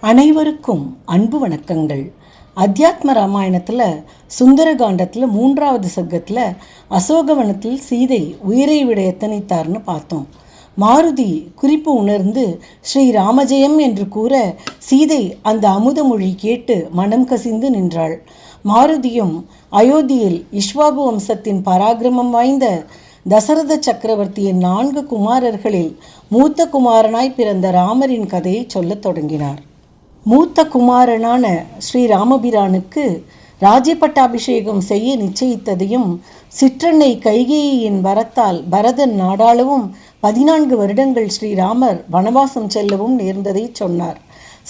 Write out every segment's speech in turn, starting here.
அனைவருக்கும் அன்பு வணக்கங்கள். அத்தியாத்ம ராமாயணத்தில் சுந்தரகாண்டத்தில் மூன்றாவது சர்க்கத்தில் அசோகவனத்தில் சீதை உயிரை விட எத்தனைத்தார்னு பார்த்தோம். மாருதி குறிப்பு உணர்ந்து ஸ்ரீ ராமஜெயம் என்று கூற சீதை அந்த அமுத மொழி கேட்டு மனம் கசிந்து நின்றாள். மாருதியும் அயோத்தியில் இஷ்வாபு வம்சத்தின் பராக்கிரமம் வாய்ந்த தசரத சக்கரவர்த்தியின் நான்கு குமாரர்களில் மூத்த குமாரனாய் பிறந்த ராமரின் கதையை சொல்லத் தொடங்கினார். மூத்த குமாரனான ஸ்ரீ ராமபிரானுக்கு ராஜ்யப்பட்டாபிஷேகம் செய்ய நிச்சயித்ததையும் சிற்றன்னை கைகேயின் வரத்தால் பரதன் நாடாளவும் பதினான்கு வருடங்கள் ஸ்ரீராமர் வனவாசம் செல்லவும் நேர்ந்ததை சொன்னார்.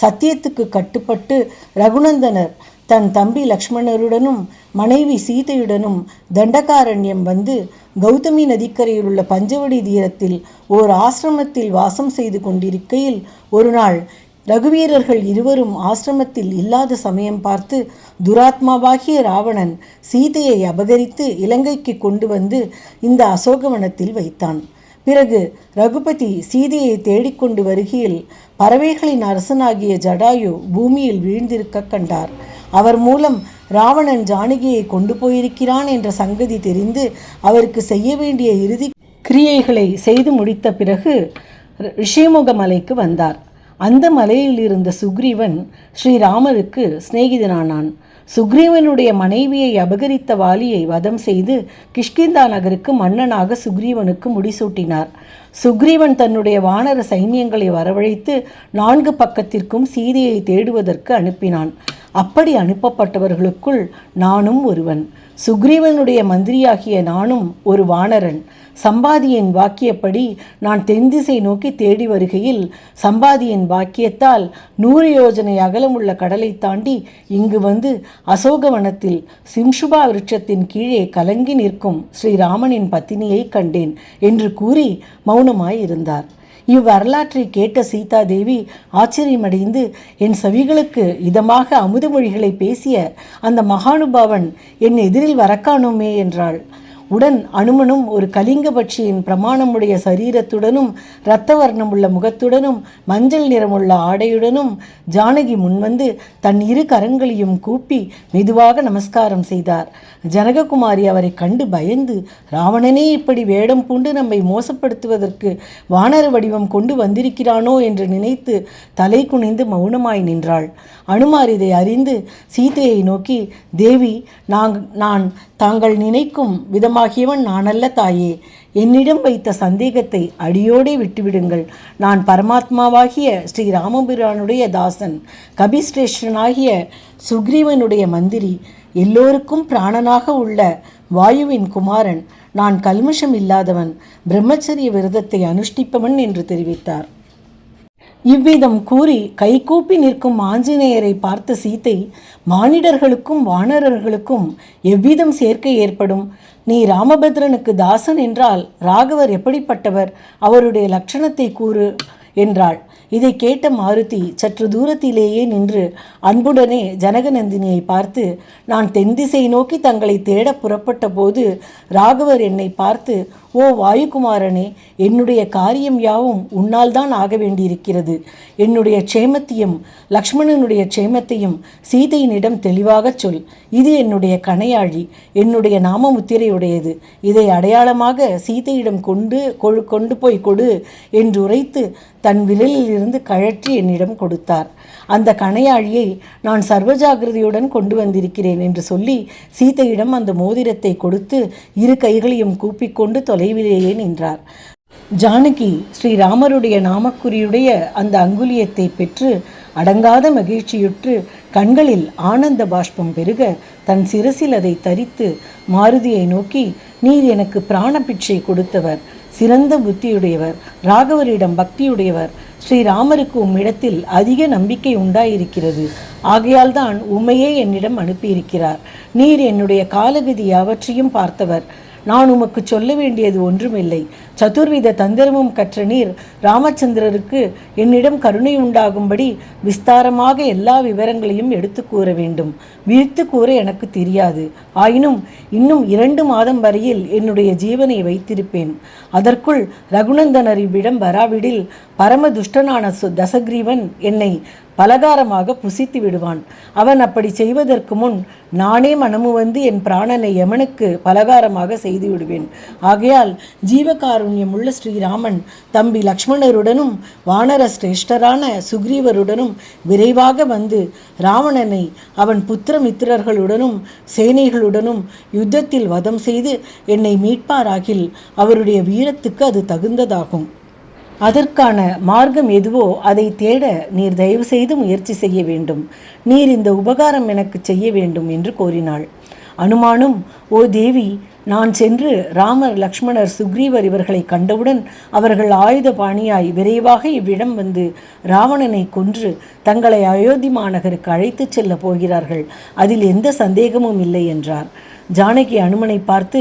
சத்தியத்துக்கு கட்டுப்பட்டு ரகுநந்தனர் தன் தம்பி லக்ஷ்மணருடனும் மனைவி சீதையுடனும் தண்டகாரண்யம் வந்து கௌதமி நதிக்கரையில் உள்ள பஞ்சவடி தீரத்தில் ஓர் ஆசிரமத்தில் வாசம் செய்து கொண்டிருக்கையில் ஒரு நாள் ரகுவீரர்கள் இருவரும் ஆசிரமத்தில் இல்லாத சமயம் பார்த்து துராத்மாவாகிய ராவணன் சீதையை அபகரித்து இலங்கைக்கு கொண்டு வந்து இந்த அசோகவனத்தில் வைத்தான். பிறகு ரகுபதி சீதையை தேடிக்கொண்டு வருகையில் பறவைகளின் அரசனாகிய ஜடாயு பூமியில் வீழ்ந்திருக்க கண்டார். அவர் மூலம் ராவணன் ஜானகியை கொண்டு போயிருக்கிறான் என்ற சங்கதி தெரிந்து அவருக்கு செய்ய வேண்டிய இறுதி கிரியைகளை செய்து முடித்த பிறகு ரிஷிமுக மலைக்கு வந்தார். அந்த மலையில் இருந்த சுக்ரீவன் ஸ்ரீராமருக்கு சிநேகிதனானான். சுக்ரீவனுடைய மனைவியை அபகரித்த வாலியை வதம் செய்து கிஷ்கிந்தா நகருக்கு மன்னனாக சுக்ரீவனுக்கு முடிசூட்டினார். சுக்ரீவன் தன்னுடைய வானர சைன்யங்களை வரவழைத்து நான்கு பக்கத்திற்கும் சீதையை தேடுவதற்கு அனுப்பினான். அப்படி அனுப்பப்பட்டவர்களுக்குள் நானும் ஒருவன். சுக்ரீவனுடைய மந்திரியாகிய நானும் ஒரு வானரன். சம்பாதியின் வாக்கியப்படி நான் தென்திசை நோக்கி தேடி வருகையில் சம்பாதியின் வாக்கியத்தால் நூறு யோஜனை அகலமுள்ள கடலை தாண்டி இங்கு வந்து அசோகவனத்தில் சிம்ஷுபா விருட்சத்தின் கீழே கலங்கி நிற்கும் ஸ்ரீராமனின் பத்தினியை கண்டேன் என்று கூறி மௌனமாய் இருந்தார் இவ்வரலாற்றை கேட்ட சீதாதேவி ஆச்சரியமடைந்து என் செவிகளுக்கு இதமாக அமுதமொழிகளை பேசிய அந்த மகானுபாவன் என் எதிரில் வரக்கானோமே என்றாள். உடன் அனுமனும் ஒரு கலிங்க பட்சியின் பிரமாணமுடைய சரீரத்துடனும் இரத்த வர்ணமுள்ள முகத்துடனும் மஞ்சள் நிறமுள்ள ஆடையுடனும் ஜானகி முன்வந்து தன் இரு கரங்களையும் கூப்பி மெதுவாக நமஸ்காரம் செய்தார். ஜனககுமாரி அவரை கண்டு பயந்து ராவணனே இப்படி வேடம் பூண்டு நம்மை மோசப்படுத்துவதற்கு வானர வடிவம் கொண்டு வந்திருக்கிறானோ? என்று நினைத்து தலை குனிந்து மௌனமாய் நின்றாள். அனுமார் இதை அறிந்து சீதையை நோக்கி தேவி நாங் நான் தாங்கள் நினைக்கும் விதமாகியவன் நானல்ல தாயே. என்னிடம் வைத்த சந்தேகத்தை அடியோடே விட்டுவிடுங்கள். நான் பரமாத்மாவாகிய ஸ்ரீ ராமபிரானுடைய தாசன் கபிஸ்ரேஷ்டனாகிய சுக்ரீவனுடைய மந்திரி எல்லோருக்கும் பிராணனாக உள்ள வாயுவின் குமாரன் நான் கல்மஷம் இல்லாதவன் பிரம்மச்சரிய விரதத்தை அனுஷ்டிப்பவன் என்று தெரிவித்தார். இவ்விதம் கூறி கைகூப்பி நிற்கும் ஆஞ்சநேயரை பார்த்த சீத்தை மானிடர்களுக்கும் வானரர்களுக்கும் எவ்விதம் சேர்க்கை ஏற்படும்? நீ ராமபத்ரனுக்கு தாசன் என்றால் ராகவர் எப்படிப்பட்டவர்? அவருடைய லட்சணத்தை கூறு என்றாள். இதை கேட்ட மாருதி சற்று தூரத்திலேயே நின்று அன்புடனே ஜனகநந்தினியை பார்த்து நான் தென் திசை நோக்கி தங்களை தேட புறப்பட்ட போது ராகவர் என்னை பார்த்து ஓ வாயுகுமாரனே என்னுடைய காரியம் யாவும் உன்னால் தான் ஆக வேண்டியிருக்கிறது. என்னுடைய க்ஷேமத்தையும் லக்ஷ்மணனுடைய க்ஷேமத்தையும் சீதையினிடம் தெளிவாகச் சொல். இது என்னுடைய கணையாழி என்னுடைய நாம முத்திரையுடையது இதை அடையாளமாக சீதையிடம் கொண்டு கொழு கொண்டு போய் கொடு என்று உரைத்து தன் விரலிலிருந்து கழற்றி என்னிடம் கொடுத்தார். அந்த கணையாழியை நான் சர்வஜாகிரதையுடன் கொண்டு வந்திருக்கிறேன் என்று சொல்லி சீதையிடம் அந்த மோதிரத்தை கொடுத்து இரு கைகளையும் கூப்பிக்கொண்டு தொலைவிலேயே நின்றார். ஜானகி ஸ்ரீராமருடைய நாமக்குறியுடைய அந்த அங்குலியத்தை பெற்று அடங்காத மகிழ்ச்சியுற்று கண்களில் ஆனந்த பாஷ்பம் பெருக தன் சிரசில் அதை தரித்து மாருதியை நோக்கி நீர் எனக்கு பிராண பிச்சை கொடுத்தவர் சிறந்த புத்தியுடையவர் ராகவரிடம் பக்தியுடையவர். ஸ்ரீராமருக்கு உம்மிடத்தில் அதிக நம்பிக்கை உண்டாயிருக்கிறது. ஆகையால் தான் உம்மையே என்னிடம் அனுப்பியிருக்கிறார். நீர் என்னுடைய காலகதி யாவற்றையும் பார்த்தவர். நான் உமக்கு சொல்ல வேண்டியது ஒன்றுமில்லை. சதுர்வித தந்திரமும் கற்ற நீர் ராமச்சந்திரருக்கு என்னிடம் கருணை உண்டாகும்படி விஸ்தாரமாக எல்லா விவரங்களையும் எடுத்து கூற வேண்டும். விரித்து கூற எனக்கு தெரியாது. ஆயினும் இன்னும் இரண்டு மாதம் வரையில் என்னுடைய ஜீவனை வைத்திருப்பேன். அதற்குள் ரகுநந்தனரிவிடம் வராவிடில் பரம துஷ்டனான சு- தசக்ரீவன் என்னை பலகாரமாக புசித்து விடுவான். அவன் அப்படி செய்வதற்கு முன் நானே மனமு வந்து என் பிராணனை யமனுக்கு பலகாரமாக செய்து விடுவேன். ஆகையால் ஜீவகாருண்யம் உள்ள ஸ்ரீராமன் தம்பி லக்ஷ்மணருடனும் வானர சிரேஷ்டரான சுக்ரீவருடனும் விரைவாக வந்து ராவணனை அவன் புத்திரமித்திரர்களுடனும் சேனைகளுடனும் யுத்தத்தில் வதம் செய்து என்னை மீட்பாராகில் அவருடைய வீரத்துக்கு அது தகுந்ததாகும். அதற்கான மார்க்கம் எதுவோ அதை தேட நீர் தயவு செய்து முயற்சி செய்ய வேண்டும். நீர் இந்த உபகாரம் எனக்கு செய்ய வேண்டும் என்று கோரினாள். அனுமானும் ஓ தேவி நான் சென்று ராமர் லக்ஷ்மணர் சுக்ரீவர் இவர்களை கண்டவுடன் அவர்கள் ஆயுத பாணியாய் விரைவாக இவ்விடம் வந்து ராவணனை கொன்று தங்களை அயோத்தி மாநகருக்கு அழைத்துச் செல்ல போகிறார்கள். அதில் எந்த சந்தேகமும் இல்லை என்றார். ஜானகி அனுமனை பார்த்து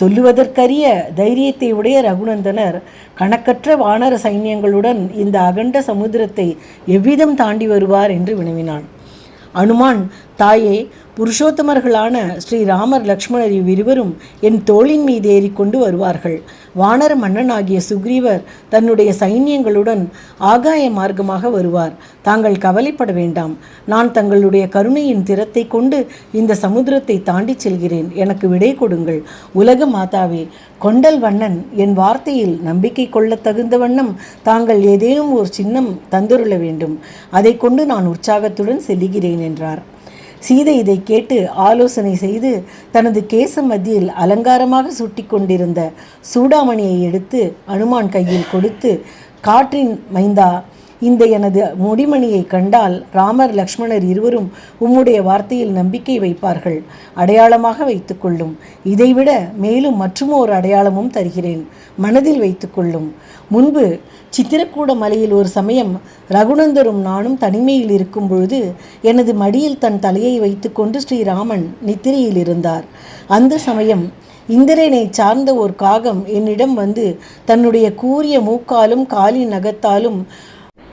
சொல்லுவதற்கரிய தைரியத்தை உடைய ரகுநந்தனர் கணக்கற்ற வானர சைன்யங்களுடன் இந்த அகண்ட சமுத்திரத்தை எவ்விதம் தாண்டி வருவார்? என்று வினவினான். அனுமான் தாயே புருஷோத்தமர்களான ஸ்ரீராமர் லக்ஷ்மணர் இவ்விருவரும் என் தோளின் மீது ஏறிக்கொண்டு வருவார்கள். வானர மன்னனாகிய சுக்ரீவர் தன்னுடைய சைன்யங்களுடன் ஆகாய மார்க்கமாக வருவார். தாங்கள் கவலைப்பட வேண்டாம். நான் தங்களுடைய கருணையின் திறத்தை கொண்டு இந்த சமுத்திரத்தை தாண்டிச் செல்கிறேன். எனக்கு விடை கொடுங்கள். உலக மாதாவே கொண்டல் வண்ணன் என் வார்த்தையில் நம்பிக்கை கொள்ள தகுந்த வண்ணம் தாங்கள் ஏதேனும் ஒரு சின்னம் தந்துருள வேண்டும். அதை கொண்டு நான் உற்சாகத்துடன் செல்லுகிறேன் என்றார். சீதை இதை கேட்டு ஆலோசனை செய்து தனது கேச மத்தியில் அலங்காரமாக சுட்டி கொண்டிருந்த சூடாமணியை எடுத்து அனுமான் கையில் கொடுத்து காற்றின் மைந்தா இந்த எனது முடிமணியை கண்டால் ராமர் லக்ஷ்மணர் இருவரும் உம்முடைய வார்த்தையில் நம்பிக்கை வைப்பார்கள். அடையாளமாக வைத்துக்கொள்ளும் இதைவிட மேலும் மற்றுமோர் அடையாளமும் தருகிறேன். மனதில் வைத்துக்கொள்ளும் முன்பு சித்திரக்கூட மலையில் ஒரு சமயம் ரகுநந்தரும் நானும் தனிமையில் இருக்கும் பொழுது எனது மடியில் தன் தலையை வைத்துக்கொண்டு ஸ்ரீராமன் நித்திரையில் இருந்தார். அந்த சமயம் இந்திரனை சார்ந்த ஒரு காகம் என்னிடம் வந்து தன்னுடைய கூரிய மூக்காலும் காலின் நகத்தாலும்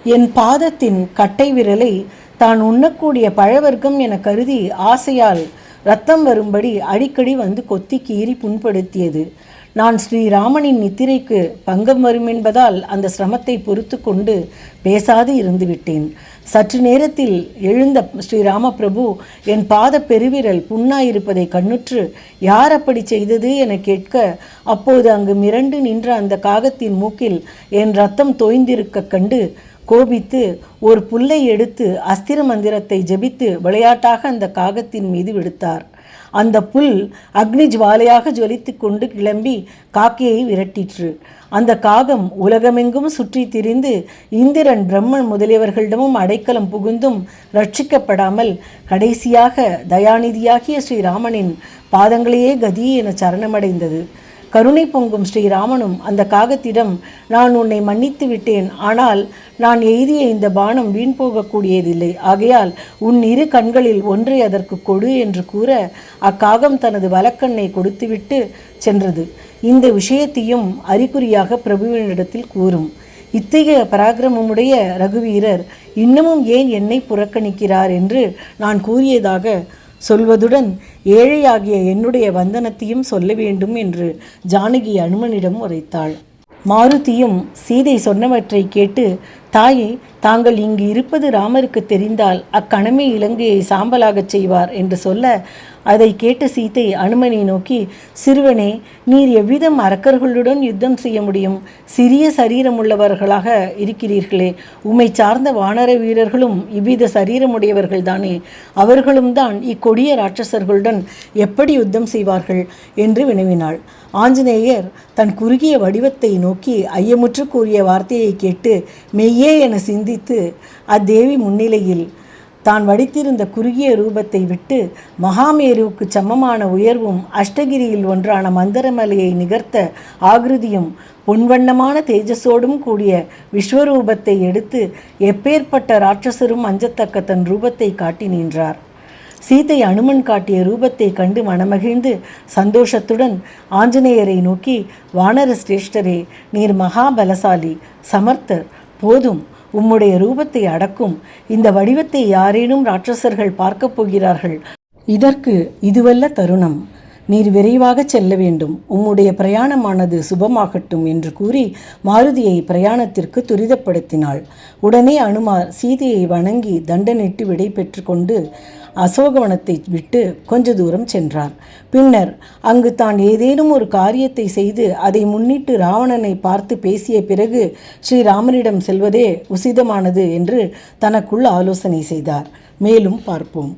என் பாதத்தின் கட்டை விரலை தான் உண்ணக்கூடிய பழவர்க்கம் என கருதி ஆசையால் ரத்தம் வரும்படி அடிக்கடி வந்து கொத்தி கீறி புண்படுத்தியது. நான் ஸ்ரீராமனின் நித்திரைக்கு பங்கம் வரும் என்பதால் அந்த சிரமத்தை பொறுத்து கொண்டு பேசாது இருந்து விட்டேன் சற்று நேரத்தில் எழுந்த ஸ்ரீராம பிரபு என் பாத பெருவிரல் புண்ணாயிருப்பதை கண்ணுற்று யார் அப்படி செய்தது? என கேட்க அப்போது அங்கு மிரண்டு நின்ற அந்த காகத்தின் மூக்கில் என் ரத்தம் தோய்ந்திருக்க கண்டு கோபித்து ஒரு புல்லை எடுத்து அஸ்திர மந்திரத்தை ஜெபித்து விளையாட்டாக அந்த காகத்தின் மீது விடுத்தார். அந்த புல் அக்னி ஜுவாலையாக ஜொலித்து கொண்டு கிளம்பி காக்கையை விரட்டிற்று. அந்த காகம் உலகமெங்கும் சுற்றி திரிந்து இந்திரன் பிரம்மன் முதலியவர்களிடமும் அடைக்கலம் புகுந்தும் ரட்சிக்கப்படாமல் கடைசியாக தயாநிதியாகிய ஸ்ரீராமனின் பாதங்களையே கதி என சரணமடைந்தது. கருணை பொங்கும் ஸ்ரீராமனும் அந்த காகத்திடம் நான் உன்னை மன்னித்து விட்டேன். ஆனால் நான் எய்திய இந்த பானம் வீண் போகக்கூடியதில்லை. ஆகையால் உன் இரு கண்களில் ஒன்றை அதற்கு கொடு என்று கூற அக்காகம் தனது வலக்கண்ணை கொடுத்துவிட்டு சென்றது. இந்த விஷயத்தையும் அறிகுறியாக பிரபுவினிடத்தில் கூறும். இத்தகைய பராக்கிரமமுடைய ரகுவீரர் இன்னமும் ஏன் என்னை புறக்கணிக்கிறார் என்று நான் கூறியதாக சொல்வதுடன் ஏழையாகிய என்னுடைய வந்தனத்தையும் சொல்ல வேண்டும் என்று ஜானகி அனுமனிடம் உரைத்தாள். மாருதியும் சீதை சொன்னவற்றை கேட்டு தாயே தாங்கள் இங்கு இருப்பது ராமருக்கு தெரிந்தால் அக்கணமே இலங்கையை சாம்பலாகச் செய்வார் என்று சொல்ல அதை கேட்ட சீத்தை அனுமனை நோக்கி சிறுவனே நீர் எவ்விதம் அரக்கர்களுடன் யுத்தம் செய்ய முடியும்? சிறிய சரீரமுள்ளவர்களாக இருக்கிறீர்களே. உம்மை சார்ந்த வானர வீரர்களும் இவ்வித சரீரமுடையவர்கள்தானே அவர்களும் தான் இக்கொடிய ராட்சசர்களுடன் எப்படி யுத்தம் செய்வார்கள்? என்று வினவினாள். ஆஞ்சநேயர் தன் குறுகிய வடிவத்தை நோக்கி ஐயமுற்று கூறிய வார்த்தையை கேட்டு மெய்யே என சிந்தித்து அத்தேவி முன்னிலையில் தான் வடித்திருந்த குறுகிய ரூபத்தை விட்டு மகாமேருவுக்கு சமமான உயர்வும் அஷ்டகிரியில் ஒன்றான மந்தரமலையை நிகர்த்த ஆகிருதியும் பொன்வண்ணமான தேஜஸோடும் கூடிய விஸ்வரூபத்தை எடுத்து எப்பேற்பட்ட ராட்சசரும் அஞ்சத்தக்க தன் ரூபத்தை காட்டி நின்றார். சீதை அனுமன் காட்டிய ரூபத்தை கண்டு மனமகிழ்ந்து சந்தோஷத்துடன் ஆஞ்சநேயரை நோக்கி வானர சிரேஷ்டரே நீர் மகாபலசாலி சமர்த்தர் போதும் உம்முடைய ரூபத்தை அடக்கும். இந்த வடிவத்தை யாரேனும் ராட்சசர்கள் பார்க்கப் போகிறார்கள். இதற்கு இதுவல்ல தருணம். நீர் விரைவாக செல்ல வேண்டும். உம்முடைய பிரயாணமானது சுபமாகட்டும் என்று கூறி மாருதியை பிரயாணத்திற்கு துரிதப்படுத்தினாள். உடனே அனுமார் சீதையை வணங்கி தண்டனிட்டு விடை பெற்று கொண்டு அசோகவனத்தை விட்டு கொஞ்ச தூரம் சென்றார். பின்னர் அங்கு தான் ஏதேனும் ஒரு காரியத்தை செய்து அதை முன்னிட்டு ராவணனை பார்த்து பேசிய பிறகு ஸ்ரீராமனிடம் செல்வதே உசிதமானது என்று தனக்குள் ஆலோசனை செய்தார். மேலும் பார்ப்போம்.